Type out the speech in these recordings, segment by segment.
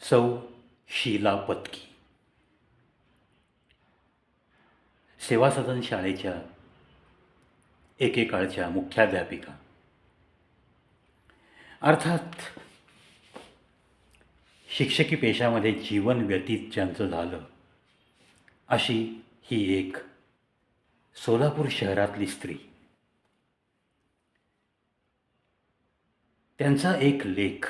सौ शीला पत्की सेवा सदन शाळेच्या एकेकाळच्या मुख्याध्यापिका. अर्थात शिक्षकी पेशामध्ये जीवन व्यतीत ज्यांचं झालं अशी ही एक सोलापूर शहरातली स्त्री. त्यांचा एक लेख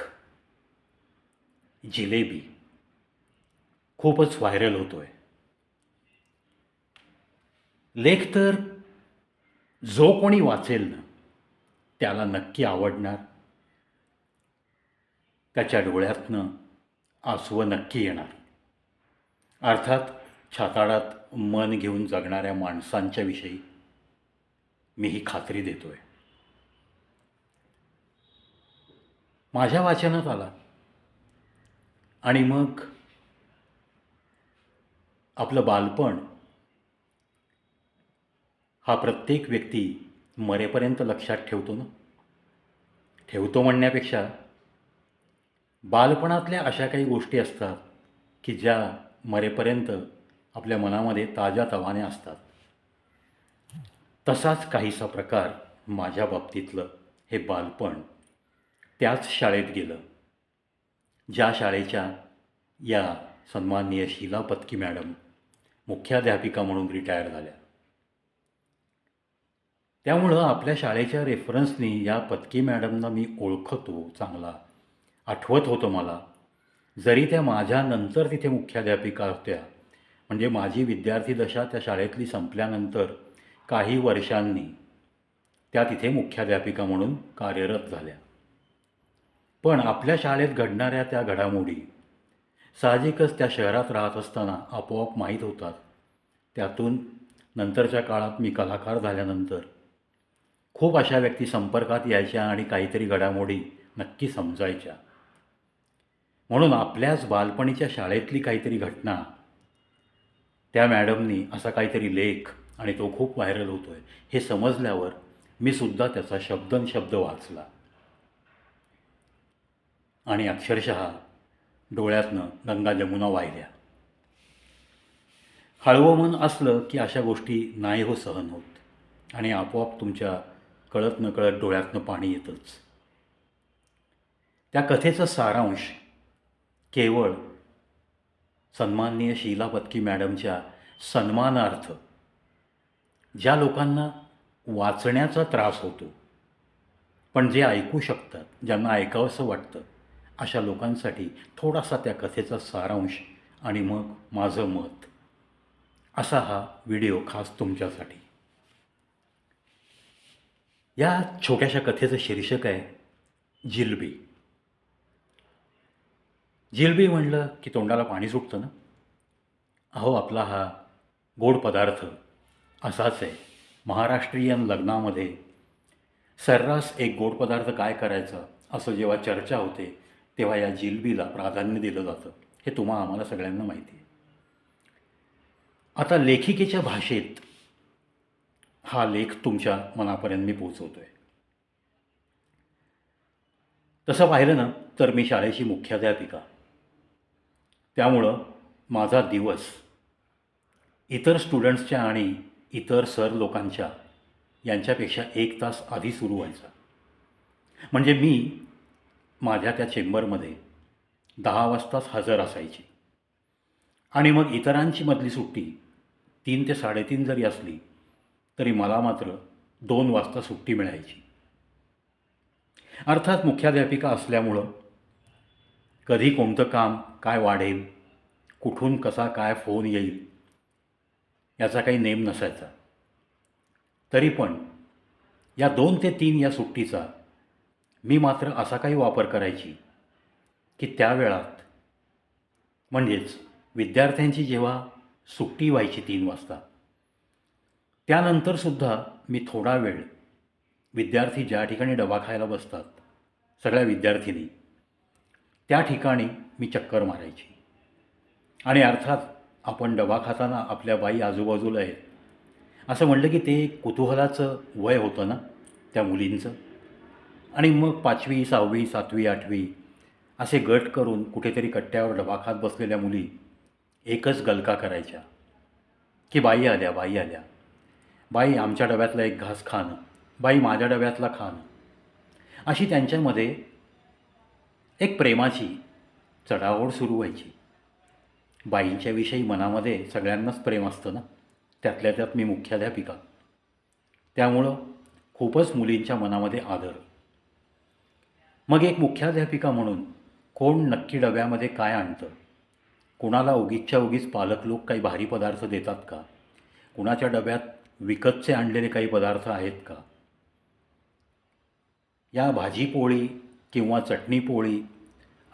जिलेबी. खूपच व्हायरल होतोय. लेख तर जो कोणी वाचेल ना त्याला नक्की आवडणार. त्याच्या डोळ्यातनं आसवं नक्की येणार. अर्थात छाताडात मन घेऊन जगणाऱ्या माणसांच्या विषयी मी ही खात्री देतोय. माझ्या वाचनात आला. आणि मग आपलं बालपण हा प्रत्येक व्यक्ती मरेपर्यंत लक्षात ठेवतो ना? ठेवतो म्हणण्यापेक्षा बालपणातल्या अशा काही गोष्टी असतात की ज्या मरेपर्यंत आपल्या मनामध्ये ताज्या तवाने असतात. तसाच काहीसा प्रकार माझ्या बाबतीतलं हे बालपण त्याच शाळेत गेलं. ज्या शाळेच्या या सन्माननीय शीला पत्की मॅडम मुख्याध्यापिका म्हणून रिटायर झाल्या. त्यामुळं आपल्या शाळेच्या रेफरन्सनी या पत्की मॅडमना मी ओळखतो चांगला. आठवत होतं मला. जरी त्या माझ्यानंतर तिथे मुख्याध्यापिका होत्या म्हणजे माझी विद्यार्थी दशा त्या शाळेतली संपल्यानंतर काही वर्षांनी त्या तिथे मुख्याध्यापिका म्हणून कार्यरत झाल्या. पण आपल्या शाळेत घडणाऱ्या त्या घडामोडी साहजिकच त्या शहरात राहत असताना आपोआप माहीत होतात. त्यातून नंतरच्या काळात मी कलाकार झाल्यानंतर खूप अशा व्यक्ती संपर्कात यायच्या आणि काहीतरी घडामोडी नक्की समजायच्या. म्हणून आपल्याच बालपणीच्या शाळेतली काहीतरी घटना त्या मॅडमनी असा काहीतरी लेख आणि तो खूप व्हायरल होतो आहे हे समजल्यावर मी सुद्धा त्याचा शब्दन शब्द वाचला. आणि अक्षरशः डोळ्यातनं गंगा जमुना वाहिल्या. हळवं मन असलं की अशा गोष्टी नाही हो सहन होत आणि आपोआप तुमच्या कळत नकळत डोळ्यातनं पाणी येतंच. त्या कथेचा सारांश केवळ सन्माननीय शीला पत्की मॅडमच्या सन्मानार्थ ज्या लोकांना वाचण्याचा त्रास होतो पण जे ऐकू शकतात ज्यांना ऐकावंसं वाटतं अशा लोकांसाठी थोडासा त्या कथेचा सारांश आणि मग माझं मत. असा हा व्हिडिओ खास तुमच्यासाठी. या छोट्याशा कथेचं शीर्षक आहे जिलबी. जिलबी म्हणलं की तोंडाला पाणी सुटतं ना? अहो आपला हा गोड पदार्थ असाच आहे. महाराष्ट्रीयन लग्नामध्ये सर्रास एक गोड पदार्थ काय करायचा असं जेव्हा चर्चा होते तेव्हा या जिलबीला प्राधान्य दिलं जातं. हे तुम्हा आम्हाला सगळ्यांना माहिती आहे. आता लेखिकेच्या भाषेत हा लेख तुमच्या मनापर्यंत मी पोचवतो आहे तसं पाहिलं ना तर मी शाळेची मुख्याध्यापिका. त्यामुळं माझा दिवस इतर स्टुडंट्सच्या आणि इतर सर लोकांच्या यांच्यापेक्षा एक तास आधी सुरू व्हायचा. म्हणजे मी माझ्या त्या चेंबरमध्ये दहा वाजताच हजर असायची. आणि मग इतरांची मधली सुट्टी तीन ते साडेतीन जरी असली तरी मला मात्र दोन वाजता सुट्टी मिळायची. अर्थात मुख्याध्यापिका असल्यामुळं कधी कोणतं काम काय वाढेल कुठून कसा काय फोन येईल याचा काही नेम नसायचा. तरी पण या दोन ते तीन या सुट्टीचा मी मात्र असा काही वापर करायची की त्या वेळात म्हणजेच विद्यार्थ्यांची जेव्हा सुट्टी व्हायची तीन वाजता त्यानंतरसुद्धा मी थोडा वेळ विद्यार्थी ज्या ठिकाणी डबा खायला बसतात सगळ्या विद्यार्थिनी त्या ठिकाणी मी चक्कर मारायची. आणि अर्थात आपण डबा खाताना आपल्या बाई आजूबाजूला आहेत. असं म्हटलं की ते एक कुतूहलाचं वय होतं ना त्या मुलींचं. आणि मग पाचवी सहावी सातवी आठवी असे गट करून कुठेतरी कट्ट्यावर डबा खात बसलेल्या मुली एकच गलका करायच्या. की बाई आल्या बाई आल्या. बाई आमच्या डब्यातला एक घास खाणं. बाई माझ्या डब्यातला खाणं. अशी त्यांच्यामध्ये एक प्रेमाची चढाओढ सुरू व्हायची. बाईंच्याविषयी मनामध्ये सगळ्यांनाच प्रेम असतं ना? त्यातल्या त्यात मी मुख्याध्यापिका. त्यामुळं खूपच मुलींच्या मनामध्ये आदर. मग एक मुख्याध्यापिका म्हणून कोण नक्की डब्यामध्ये काय आणतं? कुणाला उगीचच्या उगीच पालक लोक काही भारी पदार्थ देतात का? कुणाच्या डब्यात विकतचे आणलेले काही पदार्थ आहेत का? या भाजी पोळी किंवा चटणी पोळी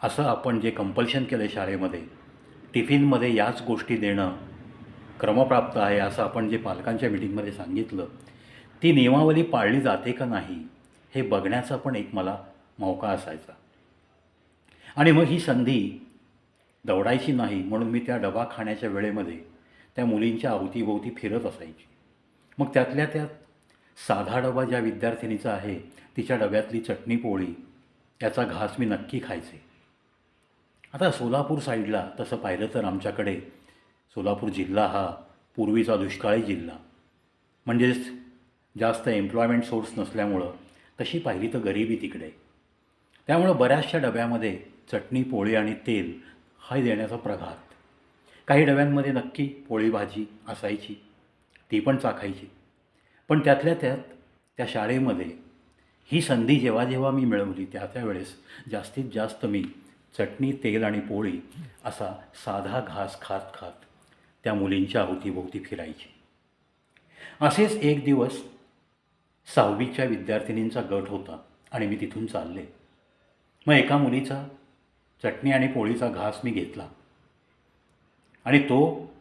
असं आपण जे कंपल्शन केलं शाळेमध्ये टिफिनमध्ये याच गोष्टी देणं क्रमप्राप्त आहे असं आपण जे पालकांच्या मिटिंगमध्ये सांगितलं ती नियमावली पाळली जाते का नाही हे बघण्याचा पण एक मला मौका असायचा. आणि मग ही संधी दौडायची नाही म्हणून मी त्या डबा खाण्याच्या वेळेमध्ये त्या मुलींच्या अवतीभोवती फिरत असायची. मग त्यातल्या त्यात साधा डबा ज्या विद्यार्थिनीचा आहे तिच्या डब्यातली चटणी पोळी याचा घास मी नक्की खायचे. आता सोलापूर साईडला तसं पाहिलं तर आमच्याकडे सोलापूर जिल्हा हा पूर्वीचा दुष्काळी जिल्हा. म्हणजेच जास्त एम्प्लॉयमेंट सोर्स नसल्यामुळं तशी पाहिली तर गरिबी तिकडे. त्यामुळं बऱ्याचशा डब्यामध्ये चटणी पोळी आणि तेल हा देण्याचा प्रघात. काही डब्यांमध्ये नक्की पोळी भाजी असायची ती पण चाखायची. पण त्यातल्या त्यात त्या शाळेमध्ये ही संधी जेव्हा जेव्हा मी मिळवली त्या त्यावेळेस जास्तीत जास्त मी चटणी तेल आणि पोळी असा साधा घास खात खात त्या मुलींच्या अवतीभोवती फिरायची. असेच एक दिवस सहावीच्या विद्यार्थिनींचा गट होता आणि मी तिथून चालले. मग एका मुलीचा चटणी आणि पोळीचा घास मी घेतला. आणि तो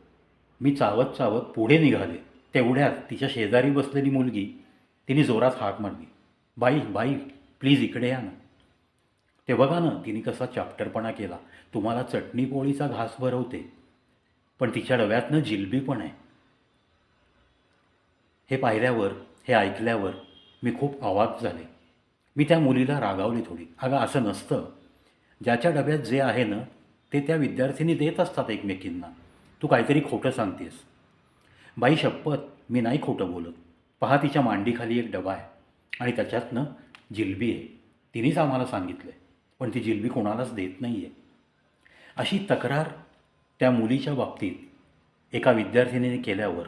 मी चावत चावत पुढे निघाले. तेवढ्यात तिच्या शेजारी बसलेली मुलगी तिने जोरात हाक मारली. बाई बाई प्लीज इकडे या ना. ते बघा ना तिने कसा चॅप्टरपणा केला. तुम्हाला चटणी पोळीचा घास भरवते. पण तिच्या डव्यातनं जिलबी पण आहे. हे पाहिल्यावर हे ऐकल्यावर मी खूप आवाज झाले. मी त्या मुलीला रागावली थोडी. अगं असं नसतं. ज्याच्या डब्यात जे आहे ना ते त्या विद्यार्थिनी देत असतात एकमेकींना. तू काहीतरी खोटं सांगतेस. बाई शपथ. मी नाही खोटं बोलत. पहा तिच्या मांडीखाली एक डबा आहे आणि त्याच्यातनं जिलबी आहे. तिनेच आम्हाला सांगितलं आहे पण ती जिलबी कोणालाच देत नाही आहे अशी तक्रार त्या मुलीच्या बाबतीत एका विद्यार्थिनीने केल्यावर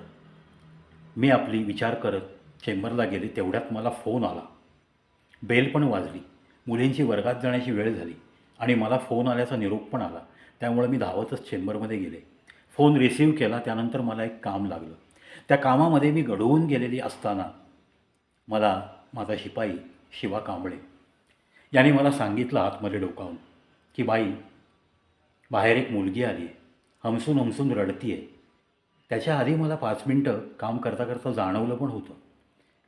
मी आपली विचार करत चेंबरला गेले तेवढ्यात मला फोन आला. बेल पण वाजली. मुलींची वर्गात जाण्याची वेळ झाली आणि मला फोन आल्याचा निरोप पण आला. त्यामुळे मी धावतच चेंबरमध्ये गेले. फोन रिसीव केला त्यानंतर मला एक काम लागलं. त्या कामामध्ये मी घडवून गेलेली असताना मला माझा शिपाई शिवा कांबळे याने मला सांगितलं आतमध्ये डोकावून की बाई बाहेर एक मुलगी आली आहे. हमसून हमसून रडती आहे त्याच्या आधी मला पाच मिनटं काम करता करता जाणवलं पण होतं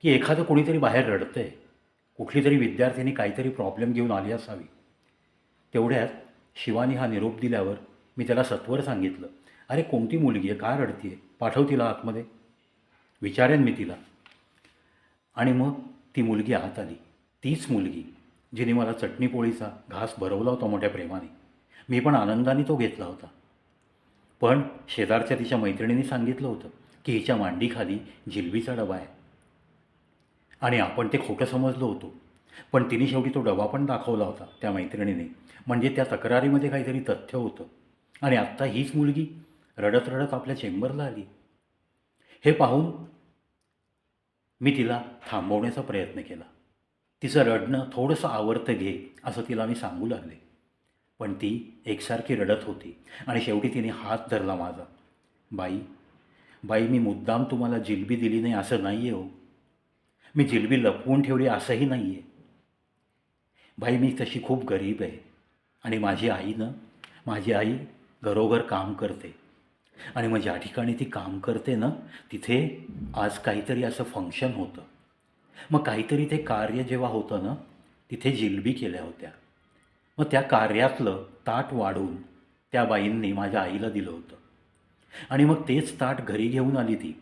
की एखादं कोणीतरी बाहेर रडतं आहे कुठली तरी विद्यार्थिनी काहीतरी प्रॉब्लेम घेऊन आली असावी. तेवढ्यात शिवानी हा निरोप दिल्यावर मी त्याला सत्वर सांगितलं अरे कोणती मुलगी आहे का रडती आहे पाठव तिला आतमध्ये. विचारेन मी तिला. आणि मग ती मुलगी आत आली. तीच मुलगी जिने मला चटणी पोळीचा घास भरवला होता मोठ्या प्रेमाने. मी पण आनंदाने तो घेतला होता. पण शेजारच्या तिच्या मैत्रिणीने सांगितलं होतं की हिच्या मांडीखाली जिलबीचा डबा आहे. आणि आपण ते खोटं समजलो होतो. पण तिने शेवटी तो डबा पण दाखवला होता त्या मैत्रिणीने. म्हणजे त्या तक्रारीमध्ये काहीतरी तथ्य होतं. आणि आत्ता हीच मुलगी रडत रडत आपल्या चेंबरला आली. हे पाहून मी तिला थांबवण्याचा प्रयत्न केला. तिचं रडणं थोडंसं आवर्त घे असं तिला मी सांगू लागले. पण ती एकसारखी रडत होती आणि शेवटी तिने हात धरला माझा. बाई बाई मी मुद्दाम तुम्हाला जिलबी दिली नाही असं नाही आहे हो. मी जिलबी लपवून ठेवली असंही नाही आहे बाई मी तशी खूप गरीब आहे आणि माझी आई ना माझी आई घरोघर काम करते आणि मग ज्या ठिकाणी ती काम करते ना तिथे आज काहीतरी असं फंक्शन होतं. मग काहीतरी ते कार्य जेव्हा होतं ना तिथे जिलबी केल्या होत्या. मग त्या कार्यातलं ताट वाढून त्या बाईंनी माझ्या आईला दिलं होतं. आणि मग तेच ताट घरी घेऊन आली ती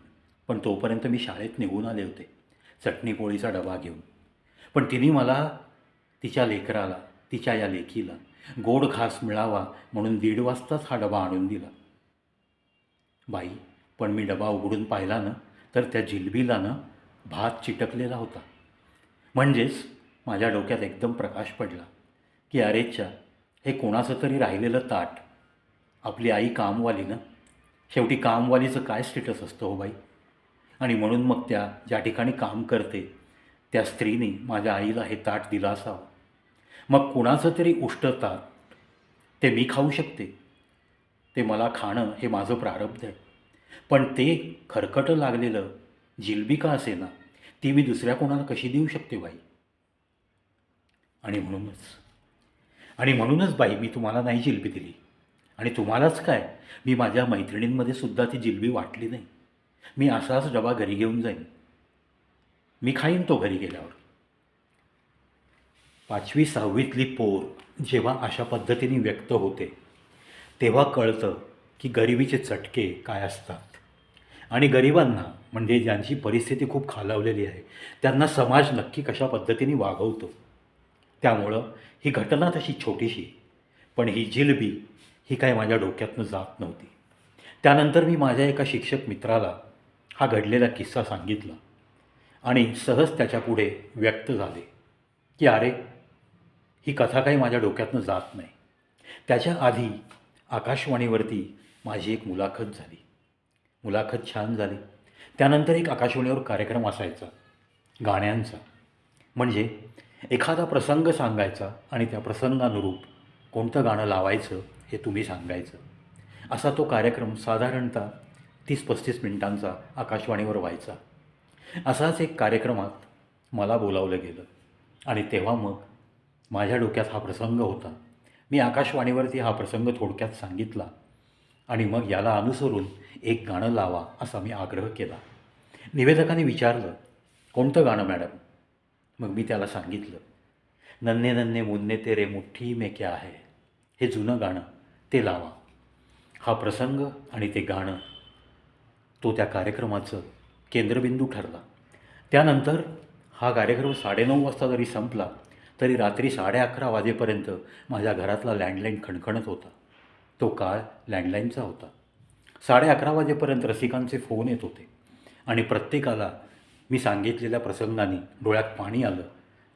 पण तोपर्यंत मी शाळेत निघून आले होते. चटणी पोळीचा डबा घेऊन. पण तिने मला तिच्या लेकराला तिच्या या लेकीला गोड घास मिळावा म्हणून दीड वाजताच हा डबा आणून दिला. बाई पण मी डबा उघडून पाहिला ना तर त्या जिलबीला ना भात चिटकलेला होता. म्हणजेच माझ्या डोक्यात एकदम प्रकाश पडला की अरेच्छा हे कोणाचं तरी राहिलेलं ताट. आपली आई कामवाली ना. शेवटी कामवालीचं काय स्टेटस असतं हो बाई? आणि म्हणून मग त्या ज्या ठिकाणी काम करते. त्या स्त्रीने माझ्या आईला हे ताट दिलं असावं. मग कुणाचं तरी उष्टताट ते मी खाऊ शकते. ते मला खाणं हे माझं प्रारब्ध आहे. पण ते खरकटं लागलेलं जिलबी का असे ना ती मी दुसऱ्या कोणाला कशी देऊ शकते बाई? आणि म्हणूनच आणि म्हणूनच बाई मी तुम्हाला नाही जिलबी दिली. आणि तुम्हालाच काय? मी माझ्या मैत्रिणींमध्ये सुद्धा ती जिलबी वाटली नाही. मी असाच डबा घरी घेऊन जाईन. मी खाईन तो घरी गेल्यावर. पाचवी सहावीतली पोर जेव्हा अशा पद्धतीने व्यक्त होते तेव्हा कळतं की गरिबीचे चटके काय असतात. आणि गरिबांना म्हणजे ज्यांची परिस्थिती खूप खालावलेली आहे त्यांना समाज नक्की कशा पद्धतीने वागवतो? त्यामुळं ही घटना तशी छोटीशी पण ही जिलबी ही काय माझ्या डोक्यातनं जात नव्हती. त्यानंतर मी माझ्या एका शिक्षक मित्राला हा घडलेला किस्सा सांगितला आणि सहज त्याच्यापुढे व्यक्त झाले की अरे ही कथा काही माझ्या डोक्यातनं जात नाही. त्याच्या आधी आकाशवाणीवरती माझी एक मुलाखत झाली. मुलाखत छान झाली. त्यानंतर एक आकाशवाणीवर कार्यक्रम असायचा गाण्यांचा. म्हणजे एखादा प्रसंग सांगायचा आणि त्या प्रसंगानुरूप कोणतं गाणं लावायचं हे तुम्ही सांगायचं. असा तो कार्यक्रम साधारणतः तीस पस्तीस मिनिटांचा आकाशवाणीवर व्हायचा. असाच एक कार्यक्रमात मला बोलावलं गेलं. आणि तेव्हा मग माझ्या डोक्यात हा प्रसंग होता. मी आकाशवाणीवरती हा प्रसंग थोडक्यात सांगितला आणि मग याला अनुसरून एक गाणं लावा असा मी आग्रह केला. निवेदकाने विचारलं कोणतं गाणं मॅडम? मग मी त्याला सांगितलं नन्हे नन्हे मुन्ने तेरे मुठ्ठी में क्या आहे हे जुनं गाणं ते लावा. हा प्रसंग आणि ते गाणं तो त्या कार्यक्रमाचं केंद्रबिंदू ठरला. त्यानंतर हा कार्यक्रम साडेनऊ वाजता जरी संपला तरी रात्री साडे अकरा वाजेपर्यंत माझ्या घरातला लँडलाईन खणखणत होता. तो काळ लँडलाईनचा होता. साडे अकरा वाजेपर्यंत रसिकांचे फोन येत होते आणि प्रत्येकाला मी सांगितलेल्या प्रसंगाने डोळ्यात पाणी आलं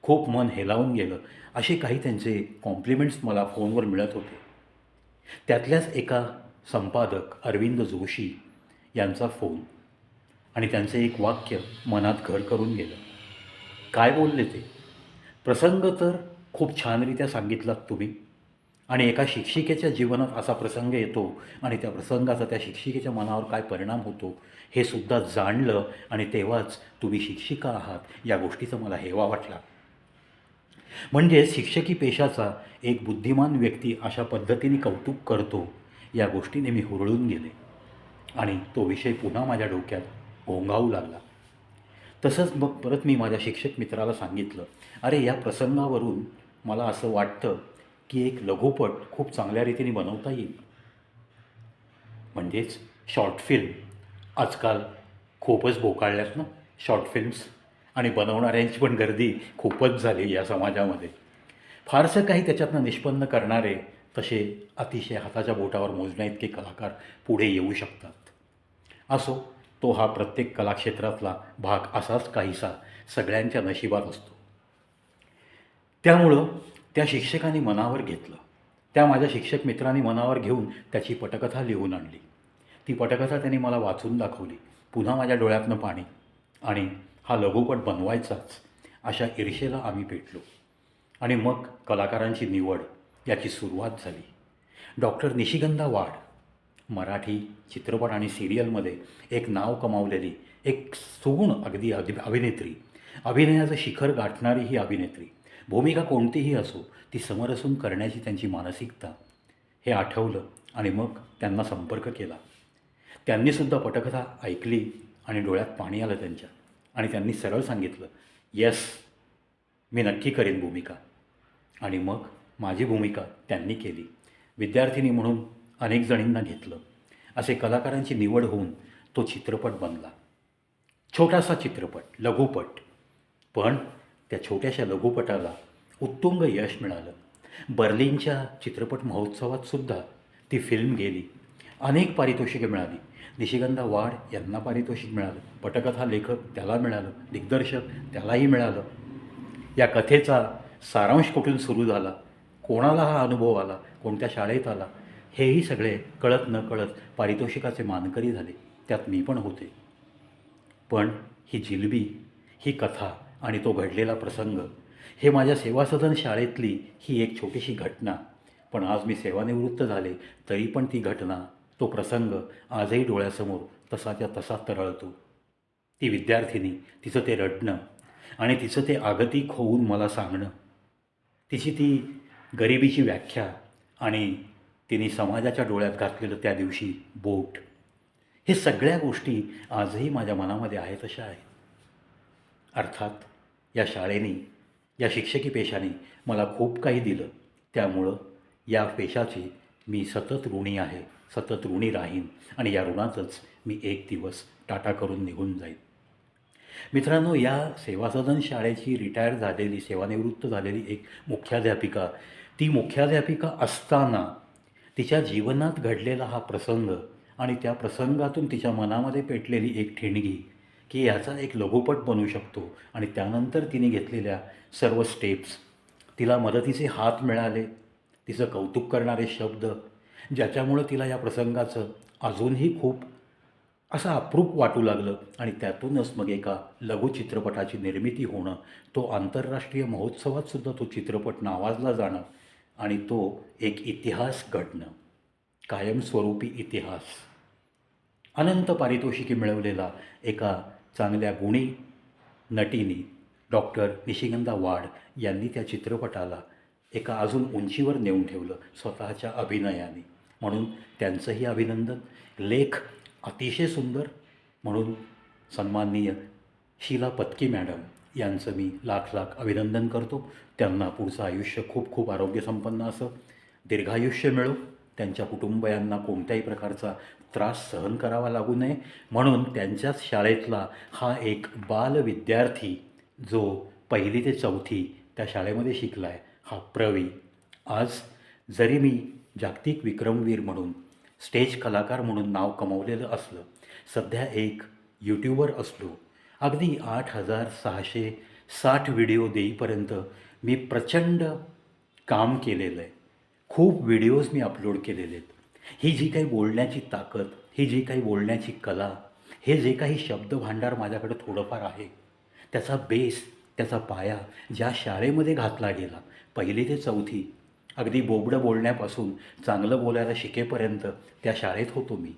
खूप मन हेलावून गेलं असे काही त्यांचे कॉम्प्लिमेंट्स मला फोनवर मिळत होते. त्यातल्याच एका संपादक अरविंद जोशी यांचा फोन आणि त्यांचं एक वाक्य मनात घर करून गेलं. काय बोलले ते? प्रसंग तर खूप छानरित्या सांगितलात तुम्ही. आणि एका शिक्षिकेच्या जीवनात असा प्रसंग येतो आणि त्या प्रसंगाचा त्या शिक्षिकेच्या मनावर काय परिणाम होतो हे सुद्धा जाणलं आणि तेव्हाच तुम्ही शिक्षिका आहात या गोष्टीचा मला हेवा वाटला. म्हणजे शिक्षकी पेशाचा एक बुद्धिमान व्यक्ती अशा पद्धतीने कौतुक करतो या गोष्टीने मी हुरळून गेले. आणि तो विषय पुन्हा माझ्या डोक्यात घोंगावू लागला. तसंच मग परत मी माझ्या शिक्षक मित्राला सांगितलं अरे या प्रसंगावरून मला असं वाटतं की एक लघुपट खूप चांगल्या रीतीने बनवता येईल. म्हणजेच शॉर्ट फिल्म आजकाल खूपच बोकाळल्यात ना शॉर्ट फिल्म्स आणि बनवणाऱ्यांची पण गर्दी खूपच झाली या समाजामध्ये. फारसं काही त्याच्यातनं निष्पन्न करणारे तसे अतिशय हाताच्या बोटावर मोजण्या इतके कलाकार पुढे येऊ शकतात. असो तो हा प्रत्येक कलाक्षेत्रातला भाग असाच काहीसा सगळ्यांच्या नशिबात असतो. त्यामुळं त्या शिक्षकांनी मनावर घेतलं. त्या माझ्या शिक्षक मित्रांनी मनावर घेऊन त्याची पटकथा लिहून आणली. ती पटकथा त्यांनी मला वाचून दाखवली. पुन्हा माझ्या डोळ्यातनं पाणी आणि हा लघुपट बनवायचाच अशा ईर्षेला आम्ही पेटलो. आणि मग कलाकारांची निवड याची सुरुवात झाली. डॉक्टर निशिगंधा वाड मराठी चित्रपट आणि सिरियलमध्ये एक नाव कमावलेली एक सुगुण अगदी अभि अभिनेत्री. अभिनयाचं शिखर गाठणारी ही अभिनेत्री. भूमिका कोणतीही असो ती समरसून करण्याची त्यांची मानसिकता हे आठवलं आणि मग त्यांना संपर्क केला. त्यांनीसुद्धा पटकथा ऐकली आणि डोळ्यात पाणी आलं त्यांच्या. आणि त्यांनी सरळ सांगितलं येस मी नक्की करेन भूमिका. आणि मग माझी भूमिका त्यांनी केली. विद्यार्थिनी म्हणून अनेक जणींना घेतलं. असे कलाकारांची निवड होऊन तो चित्रपट बनला. छोटासा चित्रपट लघुपट. पण त्या छोट्याशा लघुपटाला उत्तुंग यश मिळालं. बर्लिनच्या चित्रपट महोत्सवात सुद्धा ती फिल्म गेली. अनेक पारितोषिके मिळाली. निशिगंधा वाड यांना पारितोषिक मिळालं. पटकथा लेखक त्याला मिळालं. दिग्दर्शक त्यालाही मिळालं. या कथेचा सारांश कुठून सुरू झाला? कोणाला हा अनुभव आला? कोणत्या शाळेत आला? हेही सगळे कळत न कळत पारितोषिकाचे मानकरी झाले. त्यात मी पण होते. पण ही जिलबी ही कथा आणि तो घडलेला प्रसंग हे माझ्या सेवासदन शाळेतली ही एक छोटीशी घटना. पण आज मी सेवानिवृत्त झाले तरी पण ती घटना तो प्रसंग आजही डोळ्यासमोर तसाच्या तसा तरळतो. ती विद्यार्थिनी तिचं ते रडणं आणि तिचं ते आगतिक होऊन मला सांगणं. तिची ती गरिबीची व्याख्या आणि तिने समाजाच्या डोळ्यात घातलेलं त्या दिवशी बोट. हे सगळ्या गोष्टी आजही माझ्या मनामध्ये आहेत अशा आहेत. अर्थात या शाळेने या शिक्षकी पेशाने मला खूप काही दिलं. त्यामुळं या पेशाची मी सतत ऋणी आहे सतत ऋणी राहीन आणि या ऋणातच मी एक दिवस टाटा करून निघून जाईन. मित्रांनो या सेवासदन शाळेची रिटायर झालेली सेवानिवृत्त झालेली एक मुख्याध्यापिका ती मुख्याध्यापिका असताना तिच्या जीवनात घडलेला हा प्रसंग आणि त्या प्रसंगातून तिच्या मनामध्ये पेटलेली एक ठिणगी की याचा एक लघुपट बनू शकतो आणि त्यानंतर तिने घेतलेल्या सर्व स्टेप्स तिला मदतीचे हात मिळाले तिचं कौतुक करणारे शब्द ज्याच्यामुळं तिला या प्रसंगाचं अजूनही खूप असं अप्रूप वाटू लागलं आणि त्यातूनच मग एका लघुचित्रपटाची निर्मिती होणं तो आंतरराष्ट्रीय महोत्सवात सुद्धा तो चित्रपट नावाजला जाणं आणि तो एक इतिहास घडणं कायमस्वरूपी इतिहास. अनंत पारितोषिके मिळवलेला एका चांगल्या गुणी नटीनी डॉक्टर निशिगंधा वाड यांनी त्या चित्रपटाला एका अजून उंचीवर नेऊन ठेवलं स्वतःच्या अभिनयाने. म्हणून त्यांचंही अभिनंदन. लेख अतिशय सुंदर म्हणून सन्माननीय शीला पत्की मॅडम यांचं मी लाख लाख अभिनंदन करतो. त्यांना पुढचं आयुष्य खूप खूप आरोग्यसंपन्न असं. दीर्घायुष्य मिळो. त्यांच्या कुटुंबियांना कोणत्याही प्रकारचा त्रास सहन करावा लागू नये. म्हणून त्यांच्याच शाळेतला हा एक बाल विद्यार्थी जो पहिली ते चौथी त्या शाळेमध्ये शिकला आहे हा प्रवी. आज जरी मी जागतिक विक्रमवीर म्हणून स्टेज कलाकार म्हणून नाव कमवलेलं असलं सध्या एक यूट्यूबर असलो अगदी आठ हजार सहाशे साठ व्हिडिओ देईपर्यंत मी प्रचंड काम केलेलं आहे. खूप व्हिडिओज मी अपलोड केलेले आहेत. ही जी काही बोलण्याची ताकद ही जी काही बोलण्याची कला हे जे काही शब्द भांडार माझ्याकडे थोडंफार आहे त्याचा बेस त्याचा पाया ज्या शाळेमध्ये घातला गेला पहिली ते चौथी अगदी बोबडं बोलण्यापासून चांगलं बोलायला शिकेपर्यंत त्या शाळेत होतो मी.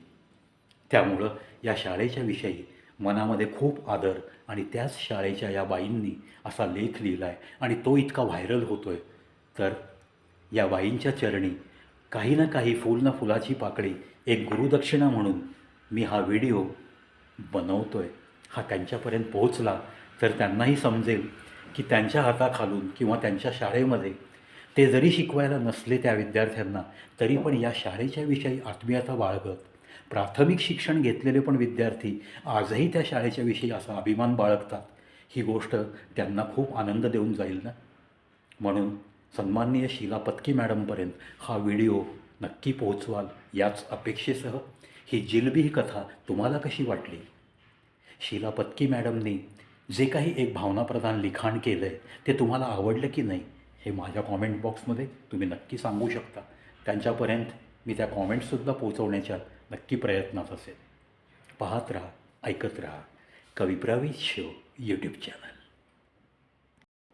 त्यामुळं या शाळेच्या विषयी मनामध्ये खूप आदर आणि त्याच शाळेच्या या बाईंनी असा लेख लिहिला आहे आणि तो इतका व्हायरल होतो आहे तर या बाईंच्या चरणी काही ना काही फूल ना फुलाची पाकळी एक गुरुदक्षिणा म्हणून मी हा व्हिडिओ बनवतो आहे हा त्यांच्यापर्यंत पोहोचला तर त्यांनाही समजेल की त्यांच्या हाताखालून किंवा त्यांच्या शाळेमध्ये ते जरी शिकवायला नसले त्या विद्यार्थ्यांना तरी पण या शाळेच्या विषयी आत्मीयता बाळगत प्राथमिक शिक्षण घेतलेले पण विद्यार्थी आजही त्या शाळेच्या विषयी असा अभिमान बाळगतात. ही गोष्ट त्यांना खूप आनंद देऊन जाईल ना? म्हणून सन्माननीय शीला पत्की मॅडमपर्यंत हा व्हिडिओ नक्की पोहोचवाल याच अपेक्षेसह ही जिलबी ही कथा तुम्हाला कशी वाटली? शीला पत्की मॅडमनी जे काही एक भावनाप्रधान लिखाण केलं आहे ते तुम्हाला आवडलं की नाही हे माझ्या कॉमेंट बॉक्समध्ये तुम्ही नक्की सांगू शकता. त्यांच्यापर्यंत मी त्या कॉमेंट्ससुद्धा पोहोचवण्याच्या नक्की प्रयत्नात असेल. पाहत राहा ऐकत राहा. कविप्रवी शो यूट्यूब चॅनल